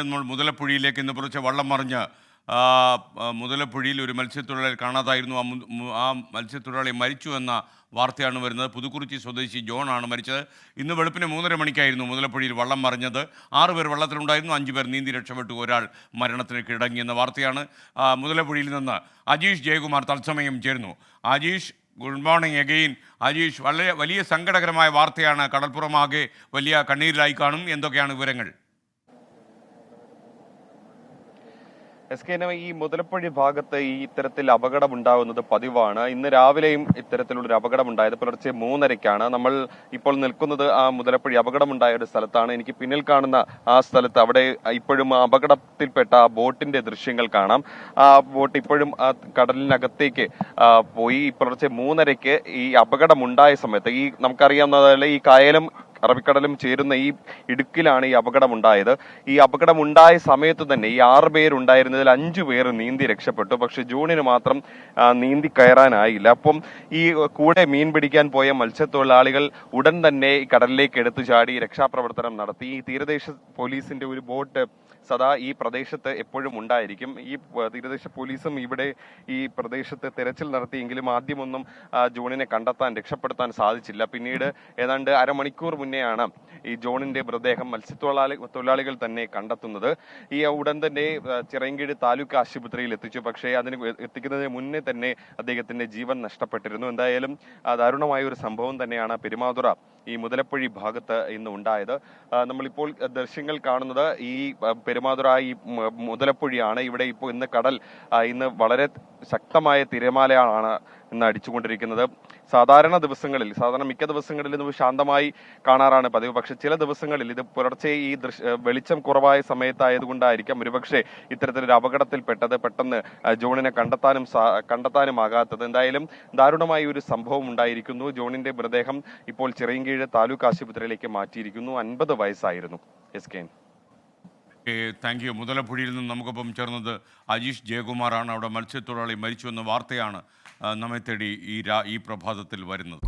നമ്മൾ മുതലപ്പുഴയിലേക്ക് ഇന്ന് പുറച്ച് വള്ളം മറിഞ്ഞ് മുതലപ്പുഴയിൽ ഒരു മത്സ്യത്തൊഴിലാളി കാണാതായിരുന്നു. ആ ആ മത്സ്യത്തൊഴിലാളി മരിച്ചു എന്ന വാർത്തയാണ് വരുന്നത്. പുതുക്കുറിച്ചി സ്വദേശി ജോൺ ആണ് മരിച്ചത്. ഇന്ന് വെളുപ്പിന് മൂന്നര മണിക്കായിരുന്നു മുതലപ്പുഴയിൽ വള്ളം മറിഞ്ഞത്. ആറ് പേർ വള്ളത്തിലുണ്ടായിരുന്നു. അഞ്ച് പേർ നീന്തി രക്ഷപ്പെട്ടു. ഒരാൾ മരണത്തിന് കിടങ്ങിയെന്ന വാർത്തയാണ് മുതലപ്പുഴയിൽ നിന്ന് അജീഷ് ജയകുമാർ തത്സമയം ചേരുന്നു. Ajeesh good morning again. Ajeesh വളരെ വലിയ സങ്കടകരമായ വാർത്തയാണ്. കടൽപ്പുറമാകെ വലിയ കണ്ണീരിലായി കാണും. എന്തൊക്കെയാണ് വിവരങ്ങൾ? എസ് കെ ഈ മുതലപ്പുഴി ഭാഗത്ത് ഈ ഇത്തരത്തിൽ അപകടം ഉണ്ടാകുന്നത് പതിവാണ്. ഇന്ന് രാവിലെയും ഇത്തരത്തിലുള്ള ഒരു അപകടം ഉണ്ടായത് പുലർച്ചെ മൂന്നരയ്ക്കാണ്. നമ്മൾ ഇപ്പോൾ നിൽക്കുന്നത് ആ മുതലപ്പുഴി അപകടമുണ്ടായ ഒരു സ്ഥലത്താണ്. എനിക്ക് പിന്നിൽ കാണുന്ന ആ സ്ഥലത്ത് അവിടെ ഇപ്പോഴും അപകടത്തിൽപ്പെട്ട ആ ബോട്ടിന്റെ ദൃശ്യങ്ങൾ കാണാം. ആ ബോട്ട് ഇപ്പോഴും കടലിനകത്തേക്ക് പോയി. പുലർച്ചെ മൂന്നരയ്ക്ക് ഈ അപകടമുണ്ടായ സമയത്ത് ഈ നമുക്കറിയാവുന്നതല്ല ഈ കായലും അറബിക്കടലും ചേരുന്ന ഈ ഇടുക്കിലാണ് ഈ അപകടമുണ്ടായത്. ഈ അപകടമുണ്ടായ സമയത്ത് തന്നെ ഈ ആറ് പേരുണ്ടായിരുന്നതിൽ അഞ്ചു പേർ നീന്തി രക്ഷപ്പെട്ടു. പക്ഷെ ജൂണിന് മാത്രം നീന്തി കയറാനായില്ല. അപ്പം ഈ കൂടെ മീൻ പിടിക്കാൻ പോയ മത്സ്യത്തൊഴിലാളികൾ ഉടൻ തന്നെ ഈ കടലിലേക്ക് എടുത്തു ചാടി രക്ഷാപ്രവർത്തനം നടത്തി. ഈ തീരദേശ പോലീസിന്റെ ഒരു ബോട്ട് സദാ ഈ പ്രദേശത്ത് എപ്പോഴും ഉണ്ടായിരിക്കും. ഈ തീരദേശ പോലീസും ഇവിടെ ഈ പ്രദേശത്ത് തെരച്ചിൽ നടത്തിയെങ്കിലും ആദ്യമൊന്നും ജൂണിനെ കണ്ടെത്താൻ രക്ഷപ്പെടുത്താൻ സാധിച്ചില്ല. പിന്നീട് ഏതാണ്ട് അരമണിക്കൂർ മുന്നെയാണ് ഈ ജോണിന്റെ മൃതദേഹം മത്സ്യത്തൊഴിലാളി തൊഴിലാളികൾ തന്നെ കണ്ടെത്തുന്നത്. ഈ ഉടൻ തന്നെ ചിറങ്കീട് താലൂക്ക് ആശുപത്രിയിൽ എത്തിച്ചു. പക്ഷേ അതിന് എത്തിക്കുന്നതിന് മുന്നേ തന്നെ അദ്ദേഹത്തിന്റെ ജീവൻ നഷ്ടപ്പെട്ടിരുന്നു. എന്തായാലും ദാരുണമായ ഒരു സംഭവം തന്നെയാണ് പെരുമാതുറ. ഈ മുതലപ്പുഴി ഭാഗത്ത് ഇന്ന് ഉണ്ടായത്. നമ്മളിപ്പോൾ ദൃശ്യങ്ങൾ കാണുന്നത് ഈ പെരുമാതുറ ഈ മുതലപ്പൊഴിയാണ്. ഇവിടെ ഇപ്പോൾ ഇന്ന് കടൽ ഇന്ന് വളരെ ശക്തമായ തിരമാലയാണ് ഇന്ന് അടിച്ചുകൊണ്ടിരിക്കുന്നത്. സാധാരണ ദിവസങ്ങളിൽ സാധാരണ മിക്ക ദിവസങ്ങളിൽ ഇത് ശാന്തമായി കാണാറാണ് പതിവ്. പക്ഷെ ചില ദിവസങ്ങളിൽ ഇത് പുലർച്ചെ ഈ ദൃശ്യ വെളിച്ചം കുറവായ സമയത്തായതുകൊണ്ടായിരിക്കാം. ഒരുപക്ഷെ ഇത്തരത്തിലൊരു അപകടത്തിൽപ്പെട്ടത് പെട്ടെന്ന് ജോണിനെ കണ്ടെത്താനും കണ്ടെത്താനും കണ്ടെത്താനുമാകാത്തത്. എന്തായാലും ദാരുണമായ ഒരു സംഭവം ഉണ്ടായിരിക്കുന്നു. ജോണിന്റെ മൃതദേഹം ഇപ്പോൾ ചിറയൻകീഴ് താലൂക്ക് ആശുപത്രിയിലേക്ക് മാറ്റിയിരിക്കുന്നു. അൻപത് വയസ്സായിരുന്നു. S K thank you. മുതലപ്പുഴയിൽ നിന്ന് നമുക്കൊപ്പം ചേർന്നത് അജീഷ് ജയകുമാറാണ്. അവിടെ മത്സ്യത്തൊഴിലാളി മരിച്ചു എന്ന വാർത്തയാണ് നമ്മെ തേടി ഈ ഈ പ്രഭാതത്തിൽ വരുന്നത്.